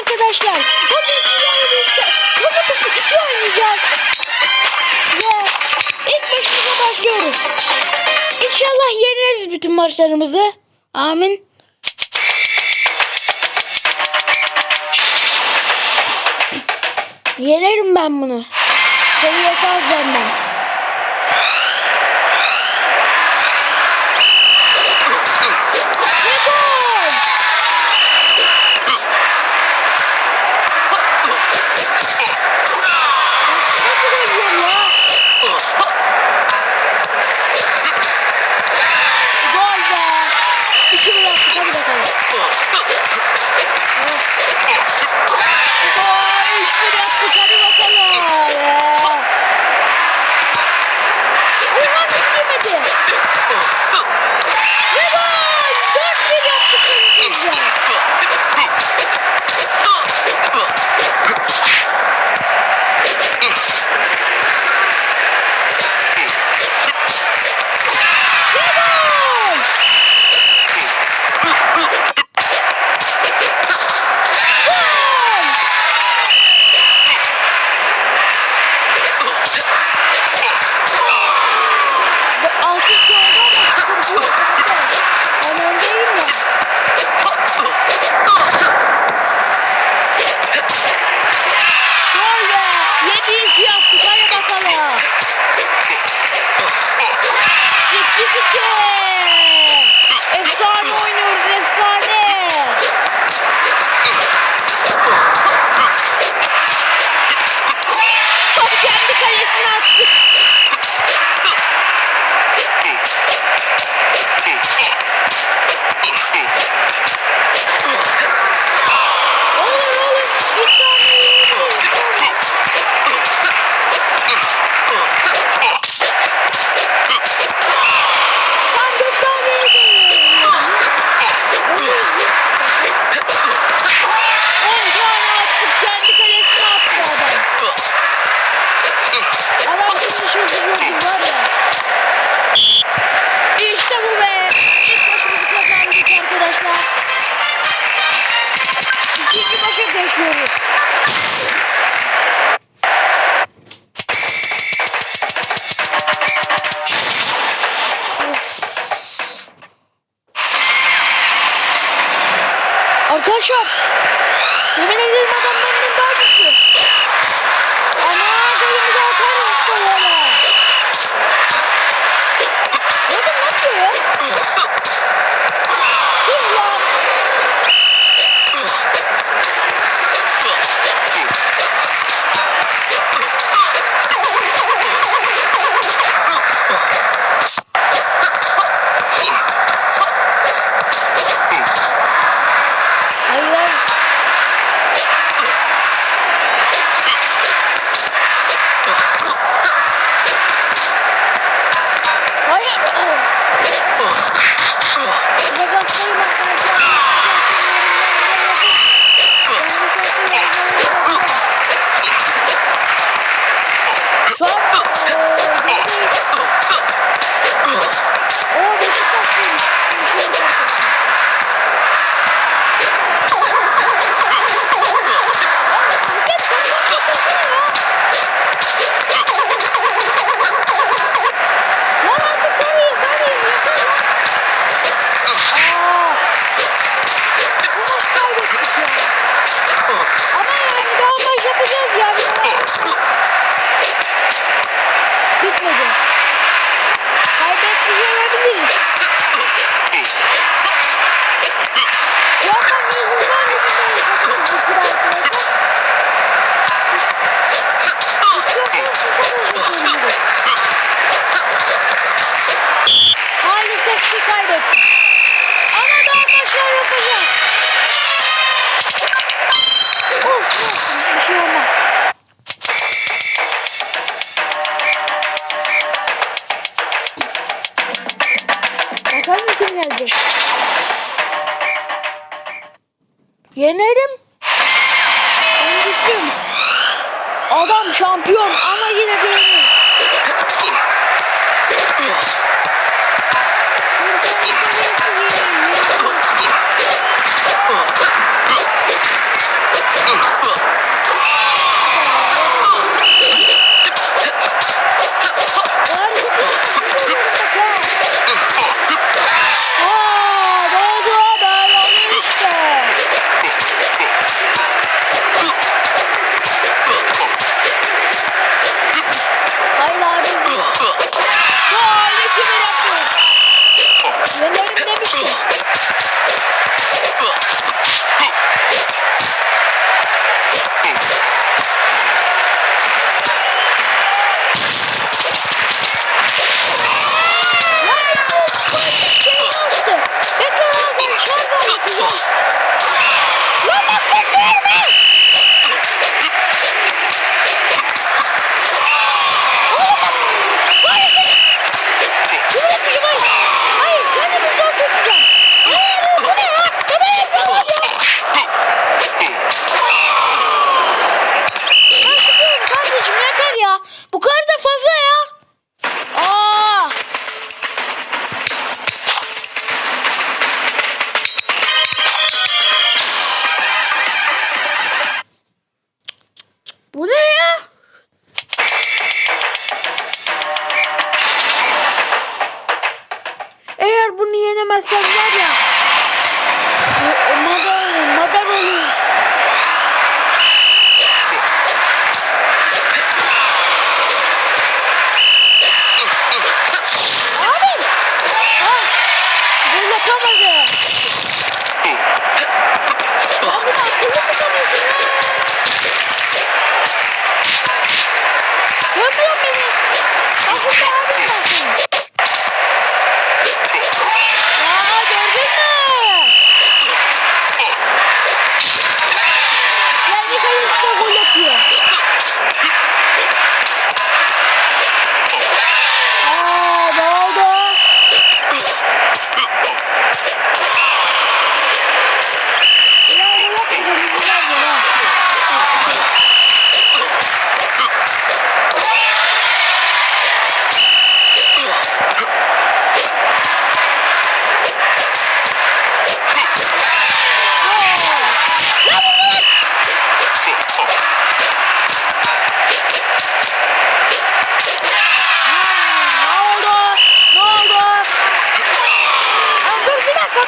arkadaşlar. Bugün sizlerle birlikte Robotop'u 2 oynayacağız. Ve ilk maçımıza başlıyoruz. İnşallah yeneriz bütün maçlarımızı. Amin. Yenerim ben bunu. Seviyesi az benden. Adam şampiyon ama yine benim. Ugh. ¡No me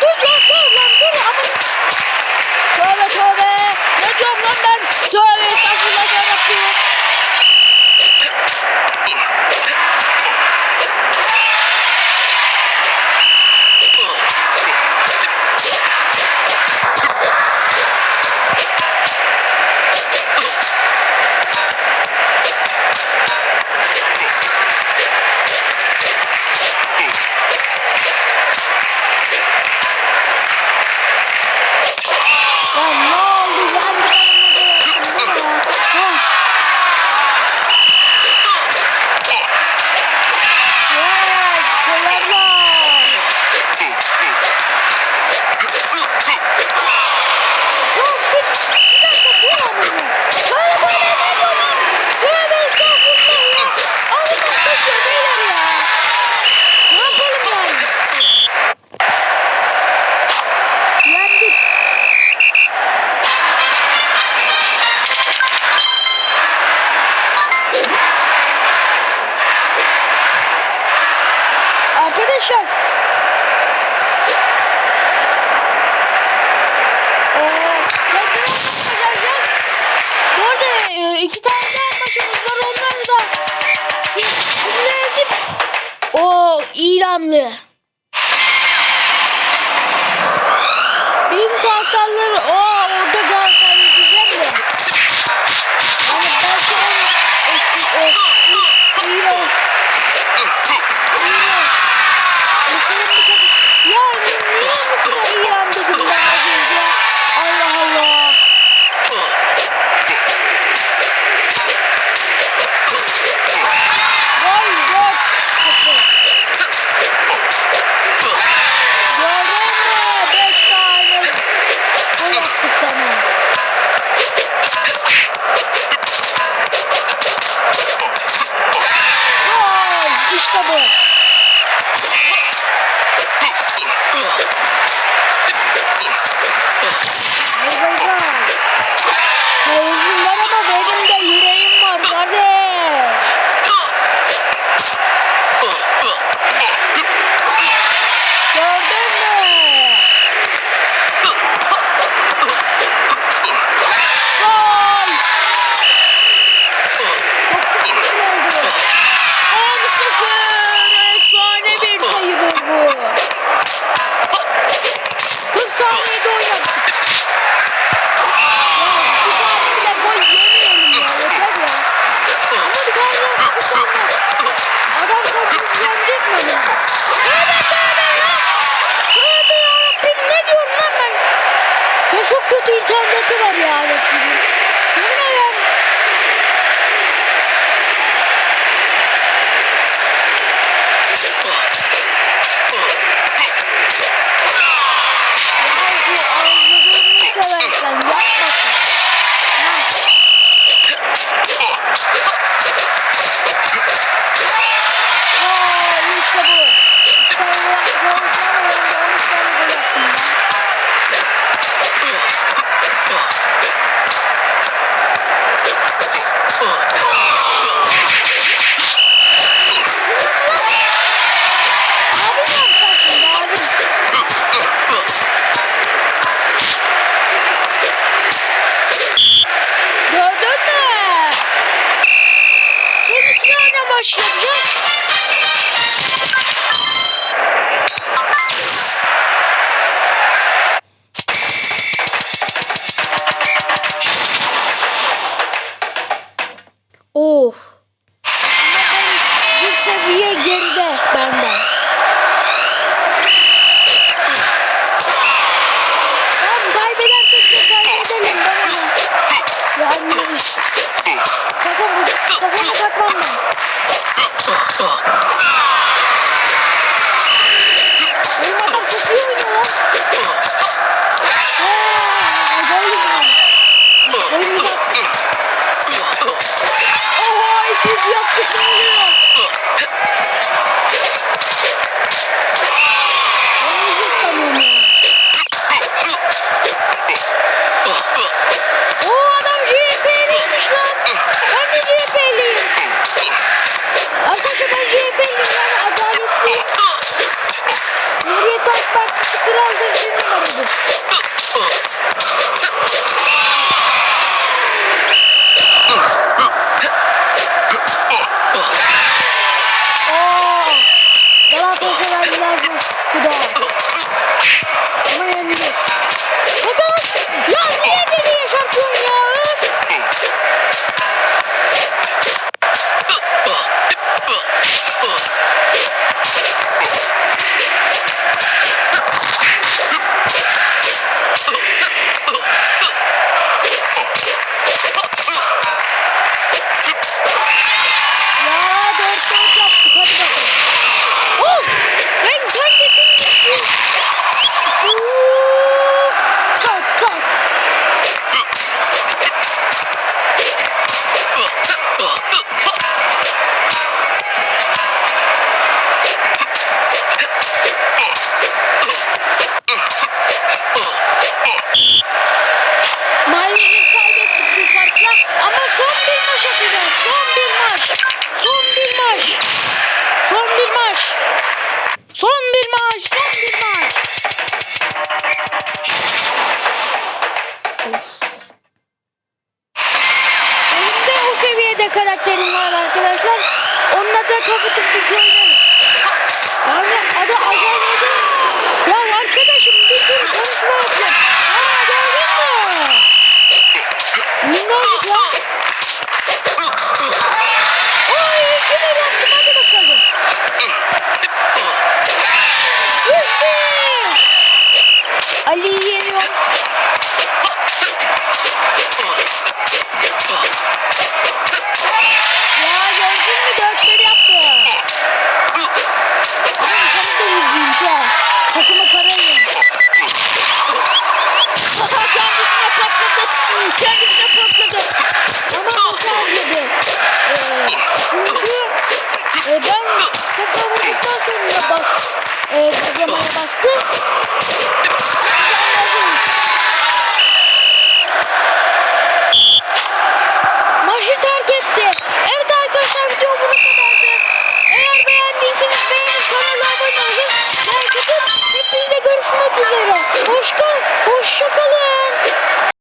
Kabuki! İranlı.